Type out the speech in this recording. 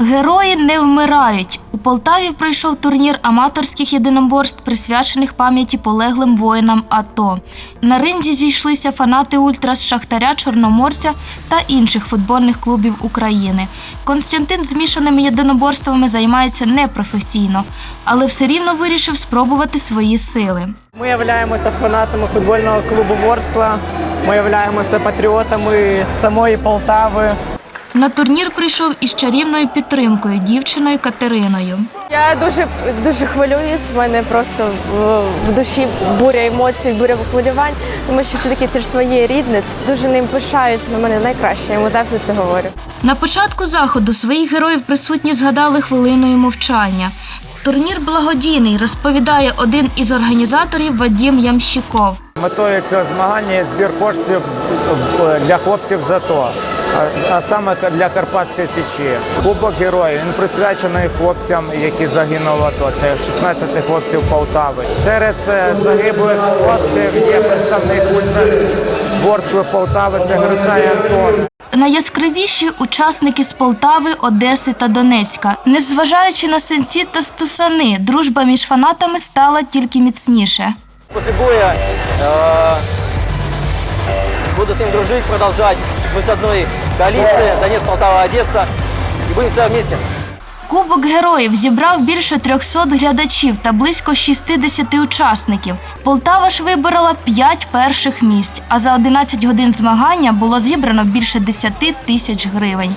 Герої не вмирають. У Полтаві пройшов турнір аматорських єдиноборств, присвячених пам'яті полеглим воїнам АТО. На ринзі зійшлися фанати Ультрас Шахтаря, Чорноморця та інших футбольних клубів України. Константин змішаними єдиноборствами займається непрофесійно, але все рівно вирішив спробувати свої сили. Ми являємося фанатами футбольного клубу Ворскла. Ми являємося патріотами з самої Полтави. На турнір прийшов із чарівною підтримкою дівчиною Катериною. Я дуже дуже хвилююсь. В мене просто в, в душі буря емоцій, буря хвилювань, тому що все таки це ж своє рідне. Дуже ним пишаюсь. На мене найкраще. Я йому завжди це говорю. На початку заходу своїх героїв присутні згадали хвилиною мовчання. Турнір благодійний, розповідає один із організаторів Вадім Ямщиков. Метою цього змагання є збір коштів е, для хлопців з АТО, а- саме для Карпатської січі. Кубок героїв він присвячений хлопцям, які загинули в АТО. Це 16 хлопців Полтави. Серед е, загиблих хлопців є представник ультрас Ворскли Полтави. Це Грицай Антон. Найяскравіші учасники з Полтави, Одеси та Донецька. Незважаючи на синці та стусани, дружба між фанатами стала тільки міцніше. После боя ним дружить, продолжать. Мы с одной коалиции, Донецк, Полтава, Одесса. И будем всегда вместе. Кубок героїв зібрав більше 300 глядачів та близько 60 учасників. Полтава ж виборола 5 перших місць, а за 11 годин змагання було зібрано більше 10 тисяч гривень.